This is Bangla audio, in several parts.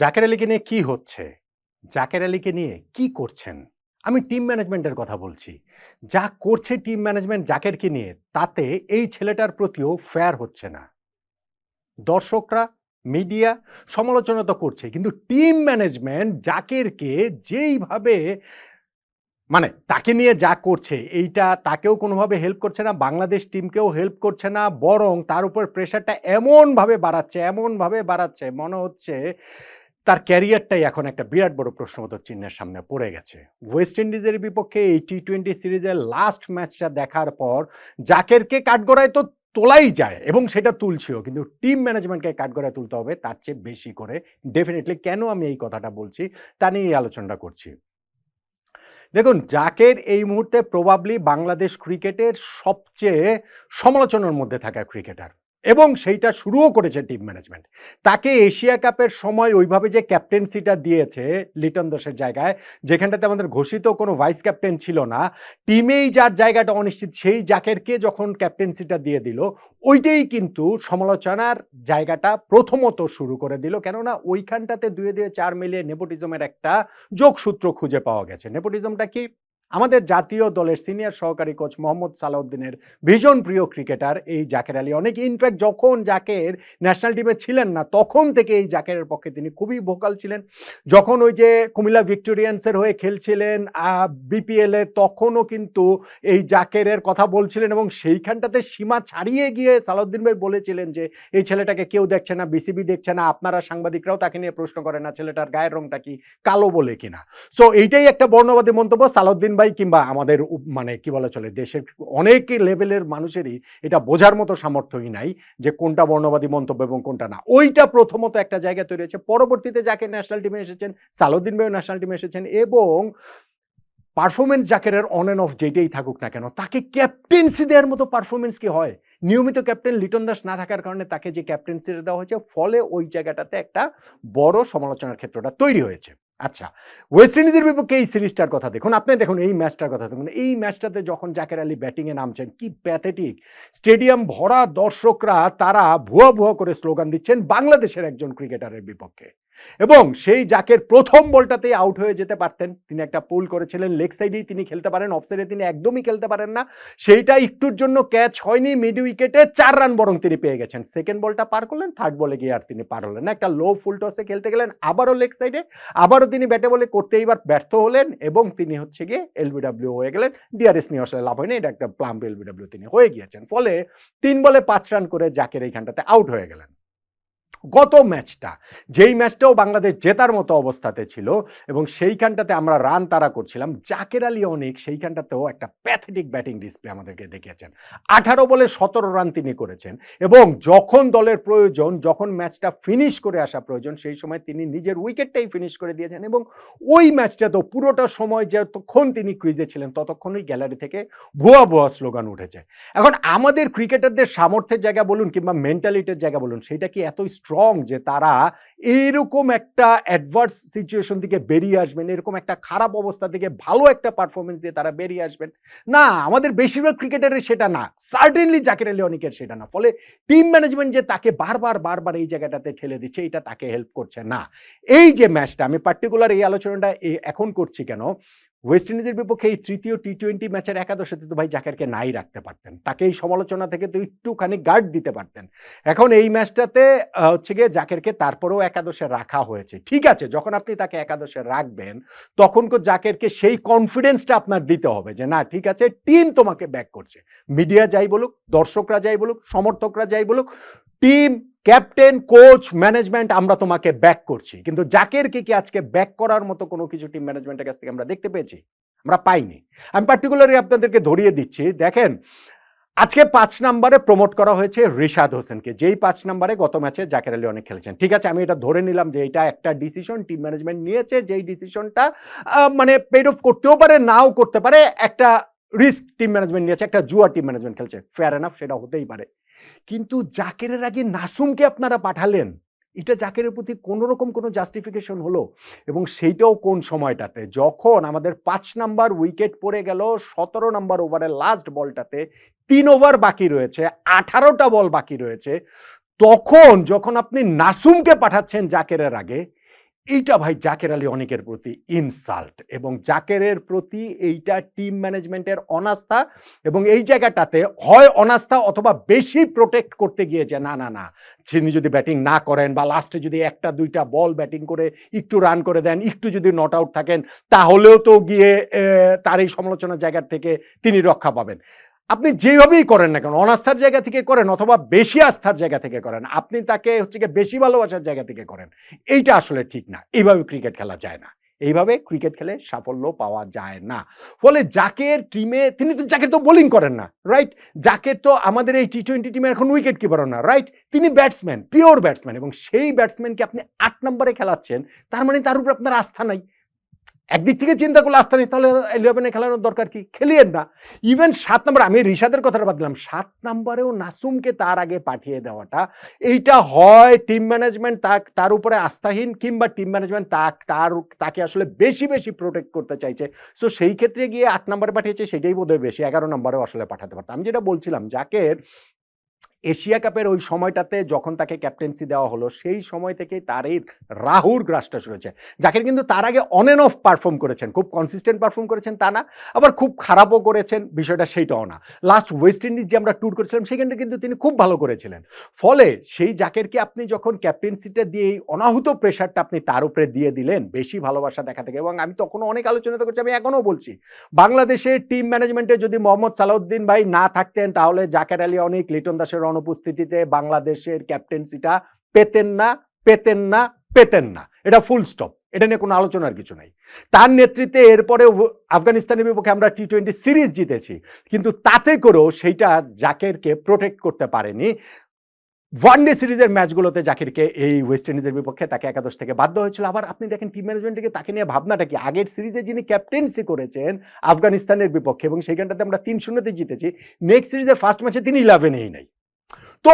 জাকের আলীকে নিয়ে কি হচ্ছে? জাকের আলীকে নিয়ে কি করছেন? আমি টিম ম্যানেজমেন্টের কথা বলছি। যা করছে টিম ম্যানেজমেন্ট জাকেরকে নিয়ে, তাতে এই ছেলেটার প্রতিও ফেয়ার হচ্ছে না। দর্শকরা মিডিয়া সমালোচনা তো করছে, কিন্তু টিম ম্যানেজমেন্ট জাকেরকে যেইভাবে মানে তাকে নিয়ে যা করছে, এইটা তাকেও কোনোভাবে হেল্প করছে না, বাংলাদেশ টিমকেও হেল্প করছে না, বরং তার উপর প্রেশারটা এমনভাবে বাড়াচ্ছে এমনভাবে বাড়াচ্ছে, মনে হচ্ছে তার ক্যারিয়ারটাই এখন একটা বিরাট বড় প্রশ্নবোধক চিহ্নের সামনে পড়ে গেছে। ওয়েস্ট ইন্ডিজের বিপক্ষে এই টি টোয়েন্টি সিরিজের লাস্ট ম্যাচটা দেখার পর জাকেরকে কাঠগড়ায় তো তোলাই যায় এবং সেটা তুলছেও, কিন্তু টিম ম্যানেজমেন্টকে কাঠগড়ায় তুলতে হবে তার চেয়ে বেশি করে। ডেফিনেটলি কেন আমি এই কথাটা বলছি তা নিয়ে আলোচনাটা করছি। দেখুন, জাকের এই মুহূর্তে প্রবাবলি বাংলাদেশ ক্রিকেটের সবচেয়ে সমালোচনার মধ্যে থাকা ক্রিকেটার এবং সেইটা শুরুও করেছে টিম ম্যানেজমেন্ট তাকে এশিয়া কাপের সময় ওইভাবে যে ক্যাপ্টেন্সিটা দিয়েছে লিটন দাসের জায়গায়, যেখানটাতে আমাদের ঘোষিত কোনো ভাইস ক্যাপ্টেন ছিল না টিমেই যার জায়গাটা অনিশ্চিত, সেই জাকেরকে যখন ক্যাপ্টেন্সিটা দিয়ে দিল, ওইটাই কিন্তু সমালোচনার জায়গাটা প্রথমত শুরু করে দিল। কেননা ওইখানটাতে দুয়ে দুয়ে চার মিলিয়ে নেপোটিজমের একটা যোগসূত্র খুঁজে পাওয়া গেছে। নেপোটিজমটা কি? আমাদের জাতীয় দলের সিনিয়র সহকারী কোচ মোহাম্মদ সালাউদ্দিনের ভীষণ প্রিয় ক্রিকেটার এই জাকের আলী। অনেক ইনফ্যাক্ট যখন জাকের ন্যাশনাল টিমে ছিলেন না, তখন থেকে এই জাকেরের পক্ষে তিনি খুবই ভোকাল ছিলেন। যখন ওই যে কুমিল্লা ভিক্টোরিয়ান্সের হয়ে খেলছিলেন বিপিএলে তখনও কিন্তু এই জাকেরের কথা বলছিলেন এবং সেইখানটাতে সীমা ছাড়িয়ে গিয়ে সালাউদ্দিন ভাই বলেছিলেন যে, এই ছেলেটাকে কেউ দেখছে না বিসিবি দেখছে না, আপনারা সাংবাদিকরাও তাকে নিয়ে প্রশ্ন করে না, ছেলেটার গায়ের রংটা কি কালো বলে কিনা? সো এইটাই একটা বর্ণবাদী মন্তব্য। সালাউদ্দিন ভাই কিংবা আমাদের মানে কি বলা চলে, দেশের অনেক লেভেলের মানুষেরই এটা বোঝার মতো সামর্থ্যই নাই যে কোনটা বর্ণবাদী মন্তব্য এবং কোনটা না। ওইটা প্রথমত একটা জায়গা তৈরি হয়েছে। পরবর্তীতে যাকে ন্যাশনাল টিমে এসেছেন, সালাউদ্দিন ভাইও ন্যাশনাল টিমে এসেছেন এবং পারফরমেন্স জাকেরের অন অ্যান্ড অফ যেটাই থাকুক না কেন, তাকে ক্যাপ্টেন্সি দেওয়ার মতো পারফরমেন্স কি হয়? নিয়মিত ক্যাপ্টেন লিটন দাস না থাকার কারণে তাকে যে ক্যাপ্টেন্সি দেওয়া হয়েছে, ফলে ওই জায়গাটাতে একটা বড় সমালোচনার ক্ষেত্রটা তৈরি হয়েছে। আচ্ছা ওয়েস্ট ইন্ডিজের বিপক্ষে এই সিরিজটার কথা দেখুন। আপনি দেখুন এই ম্যাচটার কথা দেখুন। এই ম্যাচটাতে যখন জাকের আলী ব্যাটিংয়ে নামছেন, কি প্যাথেটিক স্টেডিয়াম ভরা দর্শকরা তারা ভুয়া ভুয়া করে স্লোগান দিচ্ছেন বাংলাদেশের একজন ক্রিকেটারের বিপক্ষে। এবং সেই জাকের প্রথম বলটাতেই আউট হয়ে যেতে পারতেন। তিনি একটা পুল করেছিলেন লেগ সাইডেই তিনি খেলতে পারেন অফ সাইডে তিনি একদমই খেলতে পারেন না। সেইটা একটুর জন্য ক্যাচ হয়নি মিড উইকেটে চার রান বরং তিনি পেয়ে গেছেন। সেকেন্ড বলটা পার করলেন থার্ড বলে গিয়ে আর তিনি পার হলেন না। একটা লো ফুল টসে খেলতে গেলেন, আবারও লেগ সাইডে আবারও তিনি ব্যাটে বলে করতে এইবার ব্যর্থ হলেন এবং তিনি হচ্ছে গিয়ে এলবিডব্লিউ হয়ে গেলেন। ডিআরএস নিয়ে আসলে লাভ হয়নি, এটা একটা প্লাম্প এলবিডব্লিউ তিনি হয়ে গিয়েছেন। ফলে তিন বলে পাঁচ রান করে জাকের এইখানটাতে আউট হয়ে গেলেন। গত ম্যাচটা, যেই ম্যাচটাও বাংলাদেশ জেতার মতো অবস্থাতে ছিল এবং সেইখানটাতে আমরা রান তারা করছিলাম, জাকের আলী অনেক সেইখানটাতেও একটা প্যাথেটিক ব্যাটিং ডিসপ্লে আমাদেরকে দেখিয়েছেন। আঠারো বলে সতেরো রান তিনি করেছেন এবং যখন দলের প্রয়োজন, যখন ম্যাচটা ফিনিশ করে আসা প্রয়োজন, সেই সময় তিনি নিজের উইকেটটাই ফিনিশ করে দিয়েছেন এবং ওই ম্যাচটা তো পুরোটা সময় যতক্ষণ তিনি ক্রিজে ছিলেন, ততক্ষণই গ্যালারি থেকে ভুয়া ভুয়া স্লোগান উঠেছে। এখন আমাদের ক্রিকেটারদের সামর্থ্যের জায়গা বলুন কিংবা মেন্টালিটির জায়গা বলুন, সেটা কি এতই স্ট্রং যে তারা এইরকম একটা অ্যাডভার্স সিচুয়েশন থেকে বেরিয়ে আসবেন, এরকম একটা খারাপ অবস্থা থেকে ভালো একটা পারফরমেন্স দিয়ে তারা বেরিয়ে আসবেন। না, আমাদের বেশিরভাগ ক্রিকেটারের সেটা না। সার্টেনলি জাকির আলী অনেকের সেটা না। ফলে টিম ম্যানেজমেন্ট যে তাকে বারবার বারবার এই জায়গাটাতে ঠেলে দিচ্ছে, এটা তাকে হেল্প করছে না। এই যে ম্যাচটা আমি পার্টিকুলার এই আলোচনাটা এখন করছি কেন? ওয়েস্ট ইন্ডিজের বিপক্ষে এই তৃতীয় টি টোয়েন্টি ম্যাচের একাদশে তো ভাই জাকেরকে নাই রাখতে পারতেন। তাকে এই সমালোচনা থেকে তো একটুখানি গার্ড দিতে পারতেন। এখন এই ম্যাচটাতে হচ্ছে গিয়ে জাকেরকে তারপরেও একাদশে রাখা হয়েছে। ঠিক আছে, যখন আপনি তাকে একাদশে রাখবেন, তখন কো জাকেরকে সেই কনফিডেন্সটা আপনার দিতে হবে যে, না, ঠিক আছে টিম তোমাকে ব্যাক করছে। মিডিয়া যাই বলুক, দর্শকরা যাই বলুক, সমর্থকরা যাই বলুক টিম ক্যাপ্টেন, কোচ, ম্যানেজমেন্ট, আমরা তোমাকে ব্যাক করছি। কিন্তু জাকেরকে কি আজকে ব্যাক করার মতো কোনো কিছু টিম ম্যানেজমেন্টের কাছ থেকে আমরা দেখতে পেয়েছি? আমরা পাইনি। আমি পার্টিকুলারলি আপনাদেরকে ধরিয়ে দিচ্ছি, দেখেন, আজকে পাঁচ নাম্বারে প্রমোট করা হয়েছে রিশাদ হোসেনকে। যেই পাঁচ নাম্বারে গত ম্যাচে জাকের আলী অনেক খেলেছেন। ঠিক আছে, আমি এটা ধরে নিলাম যে এটা একটা ডিসিশন টিম ম্যানেজমেন্ট নিয়েছে, যেই ডিসিশনটা মানে পেড অফ করতেও পারে, নাও করতে পারে, একটা রিস্ক টিম ম্যানেজমেন্ট নিয়েছে, একটা জুয়া টিম ম্যানেজমেন্ট খেলছে। ফেয়ার এনাফ সেটা হতেই পারে। কিন্তু জাকেরের আগে নাসুমকে আপনারা পাঠালেন। এটা জাকেরের প্রতি কোনো রকম কোনো জাস্টিফিকেশন হলো এবং সেইটাও কোন সময়টাতে? যখন আমাদের পাঁচ নাম্বার উইকেট পড়ে গেল, সতেরো নাম্বার ওভারের লাস্ট বলটাতে তিন ওভার বাকি রয়েছে, আঠারোটা বল বাকি রয়েছে। তখন যখন আপনি নাসুমকে পাঠাচ্ছেন জাকেরের আগে এইটা ভাই জাকের আলী অনেকের প্রতি ইনসাল্ট এবং জাকেরের প্রতি এইটা টিম ম্যানেজমেন্টের অনাস্থা এবং এই জায়গাটাতে হয় অনাস্থা অথবা বেশি প্রোটেক্ট করতে গিয়ে যে না না না, তিনি যদি ব্যাটিং না করেন বা লাস্টে যদি একটা, দুইটা বল ব্যাটিং করে একটু রান করে দেন, একটু যদি নট আউট থাকেন, তাহলেও তো গিয়ে তার এই সমালোচনার জায়গার থেকে তিনি রক্ষা পাবেন। আপনি যেভাবেই করেন না কেন, অনাস্থার জায়গা থেকে করেন অথবা বেশি আস্থার জায়গা থেকে করেন, আপনি তাকে হচ্ছে গিয়ে বেশি ভালোবাসার জায়গা থেকে করেন, এইটা আসলে ঠিক না, এইভাবে ক্রিকেট খেলা যায় না, এইভাবে ক্রিকেট খেলে সাফল্য পাওয়া যায় না, ফলে জাকের টিমে তিনি তো জাকের তো বোলিং করেন না রাইট জাকের তো আমাদের এই টি টোয়েন্টি টিমের এখন উইকেট কিপারও না রাইট তিনি ব্যাটসম্যান পিওর ব্যাটসম্যান এবং সেই ব্যাটসম্যানকে আপনি আট নম্বরে খেলাচ্ছেন, তার মানে তার উপর আপনার আস্থা নাই একদিক থেকে চিন্তা করলে আস্থা নেই, তাহলে ইলেভেনে খেলানোর দরকার কি? খেলিয়েন না। ইভেন সাত নম্বর আমি রিশাদের কথাটা বাদ দিলাম, সাত নম্বরেও নাসুমকে তার আগে পাঠিয়ে দেওয়াটা, এইটা হয় টিম ম্যানেজমেন্ট তাক, তার উপরে আস্থাহীন কিংবা টিম ম্যানেজমেন্ট তাক, তার, তাকে আসলে বেশি বেশি প্রোটেক্ট করতে চাইছে। সো সেই ক্ষেত্রে গিয়ে আট নম্বরে পাঠিয়েছে, সেটাই বোধহয় বেশি, এগারো নম্বরেও আসলে পাঠাতে পারতাম আমি যেটা বলছিলাম, যাকে এশিয়া কাপের ওই সময়টাতে যখন তাকে ক্যাপ্টেন্সি দেওয়া হলো, সেই সময় থেকেই তার এই রাহুর গ্রাসটা শুরু হয়েছে জাকির কিন্তু তার আগে অন অ্যান্ড অফ পারফর্ম করেছেন, খুব কনসিস্টেন্ট পারফর্ম করেছেন তা না, আবার খুব খারাপও করেছেন, বিষয়টা সেইটাও না। লাস্ট ওয়েস্ট ইন্ডিজ যে আমরা ট্যুর করেছিলাম, সেখানটা কিন্তু তিনি খুব ভালো করেছিলেন। ফলে সেই জাকেরকে আপনি যখন ক্যাপ্টেন্সিটা দিয়ে এই অনাহুত প্রেশারটা আপনি তার উপরে দিয়ে দিলেন, বেশি ভালোবাসা দেখা থেকে, এবং আমি তখনও অনেক আলোচনা করছি, আমি এখনও বলছি, বাংলাদেশের টিম ম্যানেজমেন্টে যদি মোহাম্মদ সালাউদ্দিন ভাই না থাকতেন, তাহলে জাকের আলী অনেক, লিটন দাসের অনুপস্থিতিতে বাংলাদেশের ক্যাপ্টেন্সিটা পেতেন না পেতেন না পেতেন না। এটা ফুল স্টপ এটা নিয়ে কোনো আলোচনার কিছু নাই। তার নেতৃত্বে এরপরে আফগানিস্তানের বিপক্ষে আমরা টি টোয়েন্টি সিরিজ জিতেছি। কিন্তু তাতে করেও সেইটা জাকেরকে প্রোটেক্ট করতে পারেনি। ওয়ানডে সিরিজের ম্যাচগুলোতে জাকিরকে এই ওয়েস্ট ইন্ডিজের বিপক্ষে তাকে একাদশ থেকে বাধ্য হয়েছিল। আবার আপনি দেখেন টিম ম্যানেজমেন্টকে তাকে নিয়ে ভাবনাটা কি? আগের সিরিজে যিনি ক্যাপ্টেন্সি করেছেন আফগানিস্তানের বিপক্ষে এবং সেইখানটাতে আমরা তিন শূন্যতে জিতেছি নেক্সট সিরিজের ফার্স্ট ম্যাচে তিনি ইলেভেনেই নাই। তো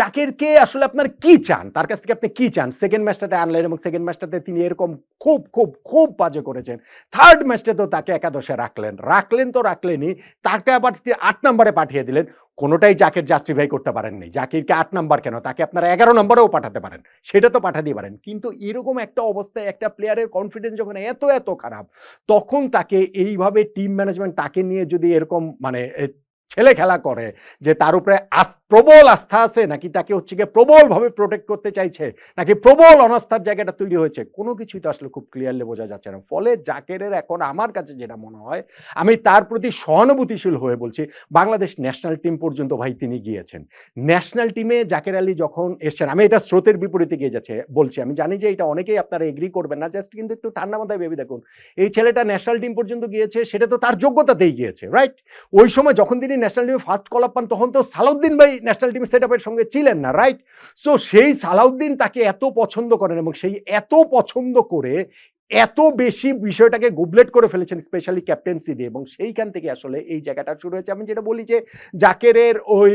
জাকিরকে আসলে আপনার কি চান? তার কাছ থেকে আপনি কি চান? সেকেন্ড ম্যাচটাতে আনলেন এবং সেকেন্ড ম্যাচটাতে তিনি এরকম খুব খুব খুব বাজে করেছেন। থার্ড ম্যাচটাতেও তাকে একাদশে রাখলেন। রাখলেন তো রাখলেনই, তাকে আবার তিনি আট নম্বরে পাঠিয়ে দিলেন। কোনোটাই জাকির জাস্টিফাই করতে পারেননি। জাকিরকে আট নাম্বার কেন? তাকে আপনারা এগারো নম্বরেও পাঠাতে পারেন। সেটা তো পাঠাতেই পারেন। কিন্তু এরকম একটা অবস্থায় একটা প্লেয়ারের কনফিডেন্স যখন এত এত খারাপ, তখন তাকে এইভাবে টিম ম্যানেজমেন্ট তাকে নিয়ে যদি এরকম মানে ছেলে খেলা করে, যে তার উপরে প্রবল আস্থা আছে নাকি তাকে হচ্ছে গিয়ে প্রবলভাবে প্রোটেক্ট করতে চাইছে, নাকি প্রবল অনাস্থার জায়গাটা তৈরি হয়েছে? কোনো কিছুই তো আসলে খুব ক্লিয়ারলি বোঝা যাচ্ছে না। ফলে জাকেরের এখন আমার কাছে যেটা মনে হয়, আমি তার প্রতি সহানুভূতিশীল হয়ে বলছি, বাংলাদেশ ন্যাশনাল টিম পর্যন্ত ভাই তিনি গিয়েছেন। ন্যাশনাল টিমে জাকের আলী যখন এসছেন, আমি এটা স্রোতের বিপরীতে গিয়ে যাচ্ছে, বলছি, আমি জানি যে এটা অনেকেই আপনারা এগ্রি করবেন না জাস্ট কিন্তু একটু ঠান্ডা মাথায় ভেবে দেখুন। এই ছেলেটা ন্যাশনাল টিম পর্যন্ত গিয়েছে, সেটা তো তার যোগ্যতাতেই গিয়েছে রাইট ওই সময় যখন তিনি ন্যাশনাল টিমে ফার্স্ট কল আপ পান, তখন তো সালাউদ্দিন ভাই ন্যাশনাল টিম সেট আপের সঙ্গে ছিলেন না রাইট সো সেই সালাউদ্দিন তাকে এত পছন্দ করেন এবং সেই এত পছন্দ করে এত বেশি বিষয়টাকে গুবলেট করে ফেলেছেন স্পেশালি ক্যাপ্টেন্সি দিয়ে এবং সেইখান থেকে আসলে এই জায়গাটা শুরু হয়েছে। আমি যেটা বলি যে জাকেরের ওই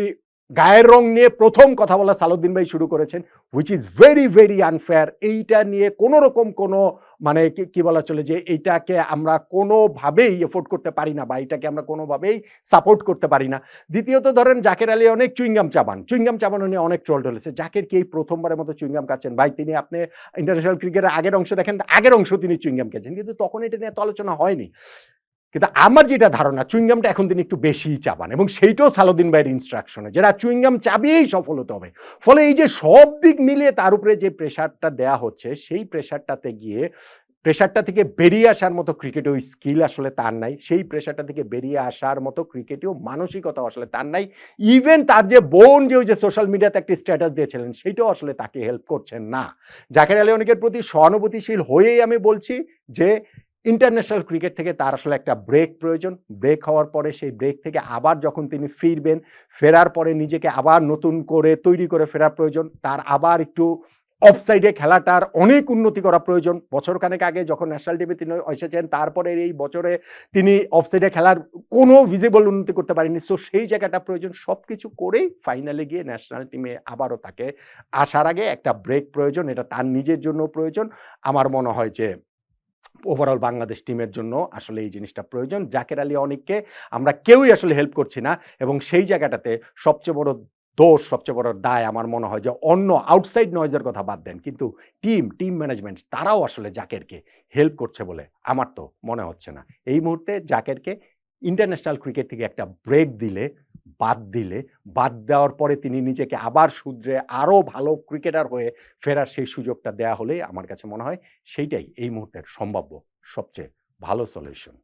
গায়ের রং নিয়ে প্রথম কথা বলা সালুদ্দিন ভাই শুরু করেছেন which is very very unfair এইটা নিয়ে কোনো রকম কোনো মানে কি বলা চলে যে এইটাকে আমরা কোনোভাবেই এফোর্ড করতে পারি না বা এটাকে আমরা কোনোভাবেই সাপোর্ট করতে পারি না। দ্বিতীয়ত ধরেন, জাকের আলী অনেক চুইংগাম চাবান। চুইংগাম চাবানো নিয়ে অনেক ট্রল ঢলেছে জাকের কি এই প্রথমবারের মতো চুইংগাম খাচ্ছেন? ভাই, তিনি আপনি ইন্টারন্যাশনাল ক্রিকেটের আগের অংশ দেখেন, আগের অংশ তিনি চুইংগাম খেয়েছেন কিন্তু তখন এটা নিয়ে তো আলোচনা হয়নি। কিন্তু আমার যেটা ধারণা, চুইংগামটা এখন তিনি একটু বেশিই চাবান এবং সেইটাও সালুদ্দিন ভাইয়ের ইনস্ট্রাকশনে যেটা চুইংগাম চাবিয়েই সফল হতে হবে। ফলে এই যে সব দিক মিলিয়ে তার উপরে যে প্রেশারটা দেয়া হচ্ছে, সেই প্রেশারটাতে গিয়ে প্রেশারটা থেকে বেরিয়ে আসার মতো ক্রিকেটেও স্কিল আসলে তার নাই। সেই প্রেশারটা থেকে বেরিয়ে আসার মতো ক্রিকেটেও মানসিকতা আসলে তার নাই। ইভেন তার যে বোন যে ওই যে সোশ্যাল মিডিয়াতে একটি স্ট্যাটাস দিয়েছিলেন, সেইটাও আসলে তাকে হেল্প করছেন না। জাকের আলী অনেকের প্রতি সহানুভূতিশীল হয়েই আমি বলছি যে ইন্টারন্যাশনাল ক্রিকেট থেকে তার আসলে একটা ব্রেক প্রয়োজন। ব্রেক হওয়ার পরে সেই ব্রেক থেকে আবার যখন তিনি ফিরবেন, ফেরার পরে নিজেকে আবার নতুন করে তৈরি করে ফেরার প্রয়োজন। তার আবার একটু অফসাইডে খেলাটার অনেক উন্নতি করা প্রয়োজন। বছর খানেক আগে যখন ন্যাশনাল টিমে তিনি এসেছেন তারপরে এই বছরে তিনি অফসাইডে খেলার কোনো ভিজিবল উন্নতি করতে পারেনি সো সেই জায়গাটা প্রয়োজন। সব কিছু করেই ফাইনালে গিয়ে ন্যাশনাল টিমে আবারও তাকে আসার আগে একটা ব্রেক প্রয়োজন। এটা তার নিজের জন্য প্রয়োজন। আমার মনে হয় যে ওভারঅল বাংলাদেশ টিমের জন্য আসলে এই জিনিসটা প্রয়োজন। জাকের আলী অনেককে আমরা কেউই আসলে হেল্প করছি না এবং সেই জায়গাটাতে সবচেয়ে বড় দোষ, সবচেয়ে বড় দায় আমার মনে হয় যে অন্য আউটসাইড নয়েজের কথা বাদ দেন। কিন্তু টিম টিম ম্যানেজমেন্ট তারাও আসলে জাকেরকে হেল্প করছে বলে আমার তো মনে হচ্ছে না। এই মুহূর্তে জাকেরকে ইন্টারন্যাশনাল ক্রিকেট থেকে একটা ব্রেক দিলে বাদ দিলে, বাদ দেওয়ার পরে তিনি নিজেকে আবার শুধরে আরও ভালো ক্রিকেটার হয়ে ফেরার সেই সুযোগটা দেয়া হলে আমার কাছে মনে হয় সেইটাই এই মুহূর্তের সম্ভাব্য সবচেয়ে ভালো সলিউশন